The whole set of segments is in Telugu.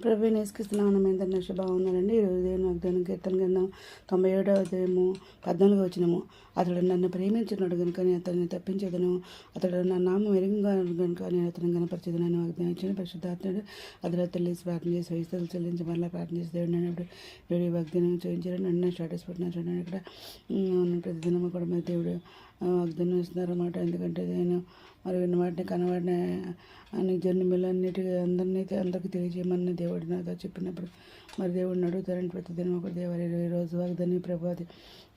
ప్రభు నేసుకిస్తున్నాను మేము నష్ట బాగున్నారండి ఈరోజు దేవుని వాగ్దానం కీర్తన గ్రంథం తొంభై ఏడవ దేమో పద్నాలుగు వచ్చినము అతడు నన్ను ప్రేమించినాడు కనుక నేను అతన్ని తప్పించేదను. అతడు నా నామం ఎరుగుగా కనుక నేను అతను కనపరిచేదను అని వాగ్దానం ఇచ్చిన పరిశుద్ధాత్ముడు అతడు తెలిసి ప్రార్థన చేసి వయసులు చెల్లించి మళ్ళీ ప్రార్థన చేసి దేవుడు నన్ను దేవుడి వాగ్దానం చూపించారు నన్ను స్టాటస్ పెట్టిన చూడండి ఇక్కడ ప్రతిదినము కూడా మరి దేవుడు వాగ్దానం ఇస్తున్నారు అన్నమాట. ఎందుకంటే నేను మరి విన్న వాటిని కనవాడిని అని జన్మలన్నిటి అందరినీ అందరికీ తెలియజేయమన్నది దేవుడు నాతో చెప్పినప్పుడు మరి దేవుడిని అడుగుతారని ప్రతిదినం ఒక దేవుడు ఇరవై రోజు వాగ్దాన్ని ప్రభాది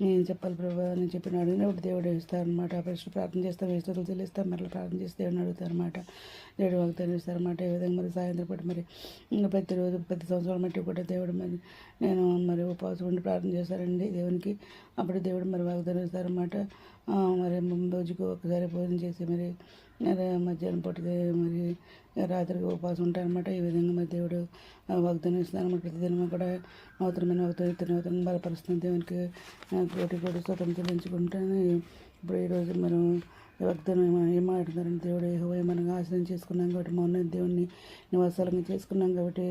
నేను చెప్పాలి ప్రభా అని చెప్పిన అడిగినప్పుడు దేవుడు ఇస్తారనమాట ఫస్ట్ ప్రార్థన చేస్తాం వేస్తులు తెలిస్తాం మరలా ప్రార్థన చేసి దేవుడిని అడుగుతారనమాట దేవుడు వాగ్దాన్ని ఇస్తారనమాట ఈ విధంగా మరి సాయంత్రం పూట మరి ఇంకా ప్రతిరోజు ప్రతి సంవత్సరం మట్టి కూడా దేవుడు మరి నేను మరి ఉపవాసం ఉండి ప్రార్థన చేస్తారండి దేవునికి. అప్పుడు దేవుడు మరి వాగ్దానం ఇస్తారనమాట మరి రోజుకు ఒకసారి భోజనం చేసి మరి మధ్యాహ్నం పూట మరి రాత్రికి ఉపవాసం ఉంటారనమాట ఈ విధంగా మరి దేవుడు ఆ, వాగ్దానం ప్రతిదినం కూడా నూతనమైన వాగ్దానం నూతన బలపరుస్తుంది దేవునికి కోటి కోటి స్వతంత్రం చెల్లించుకుంటాను. ఇప్పుడు ఈరోజు మనం వాగ్దానం ఏమ- ఏం మాట్లాడుతున్నారంటే దేవుడు ఏ మనకు ఆశ్రయం చేసుకున్నాం కాబట్టి మొన్న దేవుడిని నివాసాలను చేసుకున్నాం కాబట్టి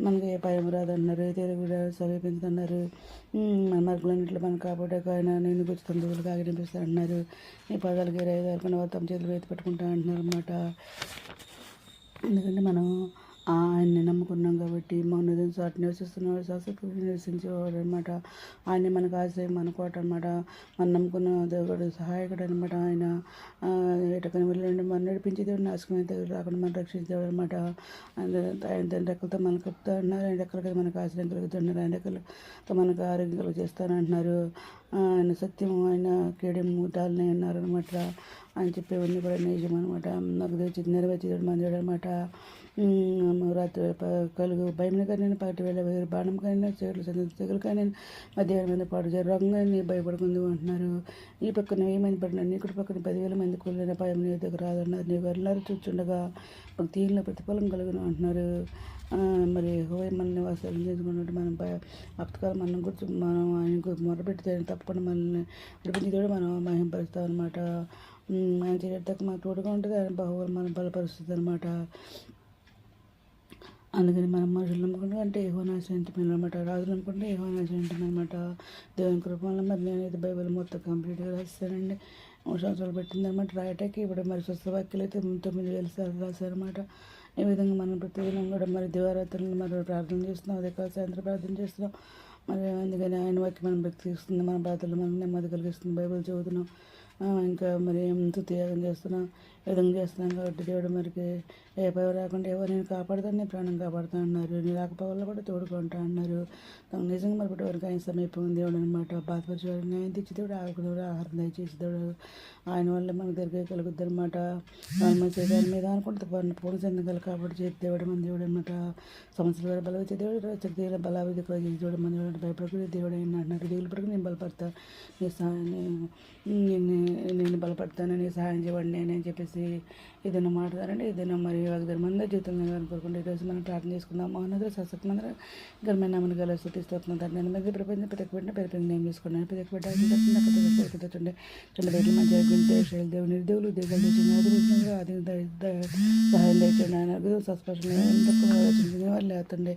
మనకి ఏ భయం రాదన్నారు తెలుగు సమీపించదన్నారు. మన మార్గులన్నింటిలో మనం కాబట్టి ఆయన నేను గుర్తు తొమ్మిది కాగినిపిస్తాను అన్నారు ఈ పదాలకి ఇరవై ఐదు వరకు తమ చేతులు వేతి పెట్టుకుంటా అంటున్నారు అనమాట ఎందుకంటే మనం ఆయన్ని నమ్ముకున్నాం కాబట్టి మన చాటు నివసిస్తున్నవాడు శాశ్వత నివసించేవాడు అనమాట ఆయన్ని మనకు ఆశ్రయం అనుకోవటం అనమాట మనం నమ్ముకున్న దేవుడు సహాయకుడు అనమాట ఆయన. ఆ, ఎటకని వెళ్ళండి మనం నడిపించే దేవుడు నాశకమైన దగ్గర రాకుండా మనం రక్షించే దేవుడు అనమాట ఆయన తన రెక్కలతో మనకు కప్పుతా అన్నారు ఆయన రెక్కలకి మనకు ఆశ్రయం కలుగుతున్నారు ఆయన రెక్కలతో మనకు ఆరోగ్యం కలుగు చేస్తానంటున్నారు ఆయన సత్యం ఆయన కేడెము తాలని అన్నారు అనమాట ఆయన చెప్పేవన్నీ కూడా నిజం అనమాట నాకు తెచ్చి నెరవేర్చేది మంది అనమాట రాత్రి కలుగు భయం కానీ పాటి వేళ వేరు బాణం కానీ చెట్లు తెగులు కానీ మధ్యాహ్నం మీద పాడు జ్వరంగా భయపడుకుంది అంటున్నారు. ఈ పక్కన ఏమైంది పడినా నీకుడి పక్కన పదివేల మంది కూలిన భయం నీ దగ్గర రాదన్నారు. నీవు వెళ్ళారు చూస్తుండగా తీరులో ప్రతిఫలం కలుగును అంటున్నారు. మరి హోయ మన నివాసాలు చేసుకున్నట్టు మనం భయ అప్తకాలం మనం గుర్తు మనం ఆయన మొరపెడితే తప్పకుండా మనల్ని విడిపించేది మనం మహింపరుస్తాం అనమాట ఆయన చేయడానికి మాకు తోడుగా ఉంటుంది. ఆయన బాహువులు మనం బలపరుస్తుంది అనమాట అందుకని మనం మనుషులు నమ్ముకుంటే అంటే ఏహో నాశనం అనమాట రాజు నమ్ముకుంటే ఏహో నాశనం అనమాట దేవుని కృప వల్ల మరి నేనైతే బైబిల్ మొత్తం కంప్లీట్గా రాస్తానండి. మూడు సంవత్సరాలు పెట్టింది అనమాట రాయటానికి. ఇప్పుడు మరి స్వస్థ వాక్యలు అయితే తొమ్మిది వేల సార్లు రాశారనమాట ఈ విధంగా మనం ప్రతిదినం కూడా మరి దివారాత్రులను మరి ప్రార్థన చేస్తున్నాం. అదే కాదు సాయంత్రం ప్రార్థన చేస్తున్నాం. మరి అందుకని ఆయన వాక్యం మనం బ్రతికిస్తుంది మన బాధలు మనం నెమ్మది కలిగిస్తుంది. బైబిల్ చదువుతున్నాం. ఇంకా మరి ఎంతో త్యాగం చేస్తున్నాం? విధంగా చేస్తున్నాను కాబట్టి దేవుడు మరికి ఏ పై రాకుండా ఎవరు నేను కాపాడుతాను నీ ప్రాణం కాపాడుతా అన్నారు నీ రాకపోవల్ల కూడా తోడుకుంటా అన్నారు. నిజంగా మరి వరకు ఆయన సమీపం దేవుడు అనమాట? బాధపరిచేవాడు న్యాయం తెచ్చి దేవుడు ఆకుడు ఆహారం దయచేసి దేవుడు ఆయన వల్ల మనకు దొరికే కలుగుద్ది అనమాట మన శరీరం మీద అనుకుంటే పూర్ణ చెందగల కాబట్టి చేతి దేవుడు మన దేవుడు అనమాట సమస్యల వేల బలం వచ్చే దేవుడు వచ్చే దేవుడు బలాభిధి చేసి దేవుడు మన దేవుడు భయపడకూడదు. దేవుడు అయినా అంటున్నారు దేవుడు పడుకు నేను బలపడతా. నీ సహాయం నేను బలపడతాను నీ సహాయం చేయండి నేనని చెప్పేసి ఏదైనా మాట్లాడారంటే ఏదైనా మరి వాగ్దానం మంది జీవితం అనుకోకుండా ఈరోజు మనం ప్రార్థన చేసుకుందాం మౌనదర సశక్తి మందర గర్మైన నామని గల స్థుతిస్తున్నాం దాన్ని నేను మంది ప్రపంచం ప్రతి బిడ్డ ప్రతి నేను తీసుకున్నాను ప్రతి బిడ్డ చూడండి చిన్న బిడ్డలు మంచిగా గుంటే దేవుని నిర్దేవులు దేవుడు తెచ్చిన అది సహాయం దయచండి ఆయన అద్భుతం సస్పష్టంగా ఎందుకు వాళ్ళు లేతండి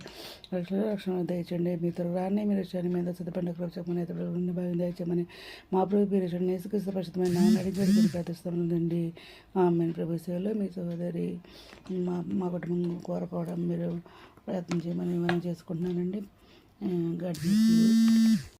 రక్షణ రక్షణ దయచండి మీతో రాని మీరు వచ్చాను మీద సిద్ధపడిన కృపమని ఇతరుల నుండి భాగం దయచేయమని మా ప్రభు మీరు చూడండి నేసుకృష్ణ పరిశుద్ధమైన నామని అడిగి అడిగి ప్రార్థిస్తామండి ఆమె ప్రభు సేవలో మీ సహోదరి మా మా కుటుంబం కోరుకోవడం మీరు ప్రయత్నం చేయమని మనం చేసుకుంటున్నానండి. God bless you